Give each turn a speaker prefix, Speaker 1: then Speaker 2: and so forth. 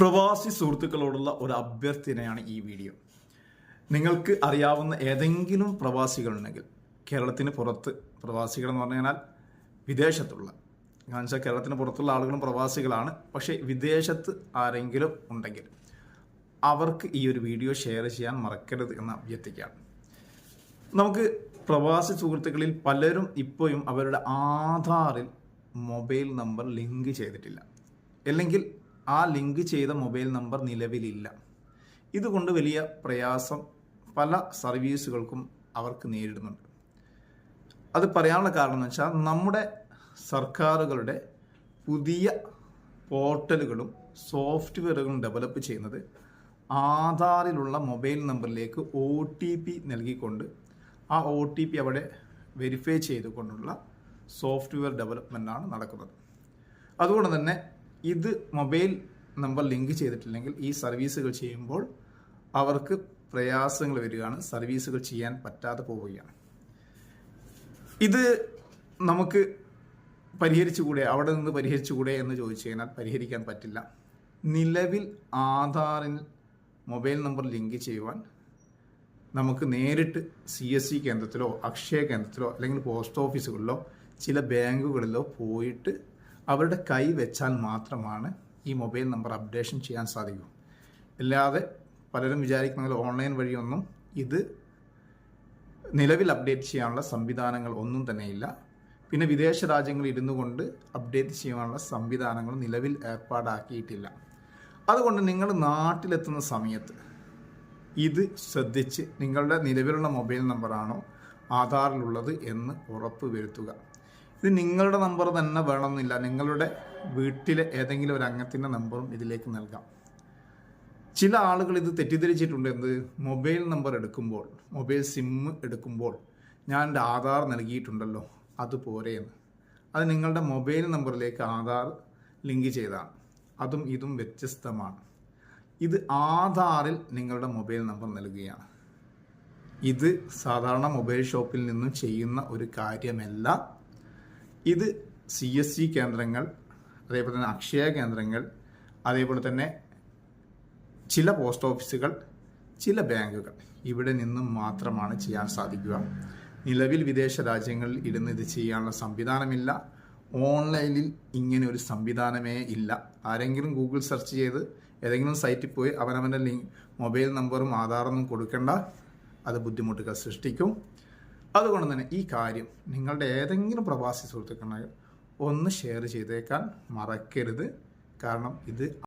Speaker 1: പ്രവാസി സുഹൃത്തുക്കളോടുള്ള ഒരു അഭ്യർത്ഥനയാണ് ഈ വീഡിയോ. നിങ്ങൾക്ക് അറിയാവുന്ന ഏതെങ്കിലും പ്രവാസികളുണ്ടെങ്കിൽ കേരളത്തിന് പുറത്ത് പ്രവാസികൾ എന്ന് പറഞ്ഞു കഴിഞ്ഞാൽ വിദേശത്തുള്ള എന്ന് വെച്ചാൽ കേരളത്തിന് പുറത്തുള്ള ആളുകളും പ്രവാസികളാണ്. പക്ഷേ വിദേശത്ത് ആരെങ്കിലും ഉണ്ടെങ്കിൽ അവർക്ക് ഈ ഒരു വീഡിയോ ഷെയർ ചെയ്യാൻ മറക്കരുത് എന്ന് അഭ്യർത്ഥിക്കുകയാണ്. നമുക്ക് പ്രവാസി സുഹൃത്തുക്കളിൽ പലരും ഇപ്പോഴും അവരുടെ ആധാറിൽ മൊബൈൽ നമ്പർ ലിങ്ക് ചെയ്തിട്ടില്ല. അല്ലെങ്കിൽ ആ ലിങ്ക് ചെയ്ത മൊബൈൽ നമ്പർ നിലവിലില്ല. ഇതുകൊണ്ട് വലിയ പ്രയാസം പല സർവീസുകൾക്കും അവർക്ക് നേരിടുന്നുണ്ട്. അത് പറയാനുള്ള കാരണം എന്ന് വെച്ചാൽ നമ്മുടെ സർക്കാരുകളുടെ പുതിയ പോർട്ടലുകളും സോഫ്റ്റ്വെയറുകളും ഡെവലപ്പ് ചെയ്യുന്നത് ആധാറിലുള്ള മൊബൈൽ നമ്പറിലേക്ക് ഒ ടി പി നൽകിക്കൊണ്ട് ആ ഒ ടി പി അവിടെ വെരിഫൈ ചെയ്തുകൊണ്ടുള്ള സോഫ്റ്റ്വെയർ ഡെവലപ്മെന്റാണ് നടക്കുന്നത്. അതുകൊണ്ട് തന്നെ ഇത് മൊബൈൽ നമ്പർ ലിങ്ക് ചെയ്തിട്ടില്ലെങ്കിൽ ഈ സർവീസുകൾ ചെയ്യുമ്പോൾ അവർക്ക് പ്രയാസങ്ങൾ വരികയാണ് സർവീസുകൾ ചെയ്യാൻ പറ്റാതെ പോവുകയാണ്. ഇത് നമുക്ക് പരിഹരിച്ചുകൂടെ അവിടെ നിന്ന് പരിഹരിച്ചുകൂടെ എന്ന് ചോദിച്ചു കഴിഞ്ഞാൽ പരിഹരിക്കാൻ പറ്റില്ല. നിലവിൽ ആധാറിൽ മൊബൈൽ നമ്പർ ലിങ്ക് ചെയ്യുവാൻ നമുക്ക് നേരിട്ട് സി എസ് സി കേന്ദ്രത്തിലോ അക്ഷയ കേന്ദ്രത്തിലോ അല്ലെങ്കിൽ പോസ്റ്റ് ഓഫീസുകളിലോ ചില ബാങ്കുകളിലോ പോയിട്ട് അവരുടെ കൈ വെച്ചാൽ മാത്രമാണ് ഈ മൊബൈൽ നമ്പർ അപ്ഡേഷൻ ചെയ്യാൻ സാധിക്കൂ. അല്ലാതെ പലരും വിചാരിക്കുന്നത് ഓൺലൈൻ വഴിയൊന്നും ഇത് നിലവിൽ അപ്ഡേറ്റ് ചെയ്യാനുള്ള സംവിധാനങ്ങൾ ഒന്നും തന്നെയില്ല. പിന്നെ വിദേശ രാജ്യങ്ങളിൽ ഇരുന്നു കൊണ്ട് അപ്ഡേറ്റ് ചെയ്യാനുള്ള സംവിധാനങ്ങൾ നിലവിൽ ഏർപ്പാടാക്കിയിട്ടില്ല. അതുകൊണ്ട് നിങ്ങൾ നാട്ടിലെത്തുന്ന സമയത്ത് ഇത് ശ്രദ്ധിച്ച് നിങ്ങളുടെ നിലവിലുള്ള മൊബൈൽ നമ്പറാണോ ആധാറിലുള്ളത് എന്ന് ഉറപ്പ് വരുത്തുക ഇത് നിങ്ങളുടെ നമ്പർ തന്നെ വേണമെന്നില്ല. നിങ്ങളുടെ വീട്ടിലെ ഏതെങ്കിലും ഒരു അംഗത്തിന്റെ നമ്പറും ഇതിലേക്ക് നൽകാം. ചില ആളുകൾ ഇത് തെറ്റിദ്ധരിച്ചിട്ടുണ്ട് എന്ത്? മൊബൈൽ നമ്പർ എടുക്കുമ്പോൾ മൊബൈൽ സിം എടുക്കുമ്പോൾ ഞാൻ എന്റെ ആധാർ നൽകിയിട്ടുണ്ടല്ലോ അത് അത് നിങ്ങളുടെ മൊബൈൽ നമ്പറിലേക്ക് ആധാർ ലിങ്ക് ചെയ്താണ്. അതും ഇതും വ്യത്യസ്തമാണ്. ഇത് ആധാറിൽ നിങ്ങളുടെ മൊബൈൽ നമ്പർ നൽകുകയാണ്. ഇത് സാധാരണ മൊബൈൽ ഷോപ്പിൽ നിന്നും ചെയ്യുന്ന ഒരു കാര്യമല്ല. ഇത് സി എസ് സി കേന്ദ്രങ്ങൾ അതേപോലെ തന്നെ അക്ഷയ കേന്ദ്രങ്ങൾ അതേപോലെ തന്നെ ചില പോസ്റ്റ് ഓഫീസുകൾ ചില ബാങ്കുകൾ. ഇവിടെ നിന്നും മാത്രമാണ് ചെയ്യാൻ സാധിക്കുക. നിലവിൽ വിദേശ രാജ്യങ്ങളിൽ ഇരുന്ന് ഇത് ചെയ്യാനുള്ള സംവിധാനമില്ല. ഓൺലൈനിൽ ഇങ്ങനെ ഒരു സംവിധാനമേ ഇല്ല. ആരെങ്കിലും ഗൂഗിൾ സെർച്ച് ചെയ്ത് ഏതെങ്കിലും സൈറ്റിൽ പോയി അവനവന്റെ ലിങ്ക് മൊബൈൽ നമ്പറും ആധാറൊന്നും കൊടുക്കേണ്ട. അത് ബുദ്ധിമുട്ടുകൾ സൃഷ്ടിക്കും. അതുകൊണ്ട് തന്നെ ഈ കാര്യം നിങ്ങളുടെ ഏതെങ്കിലും പ്രവാസി സുഹൃത്തുക്കളായ ഒന്ന് ഷെയർ ചെയ്തേക്കാൻ മറക്കരുത്. കാരണം ഇത്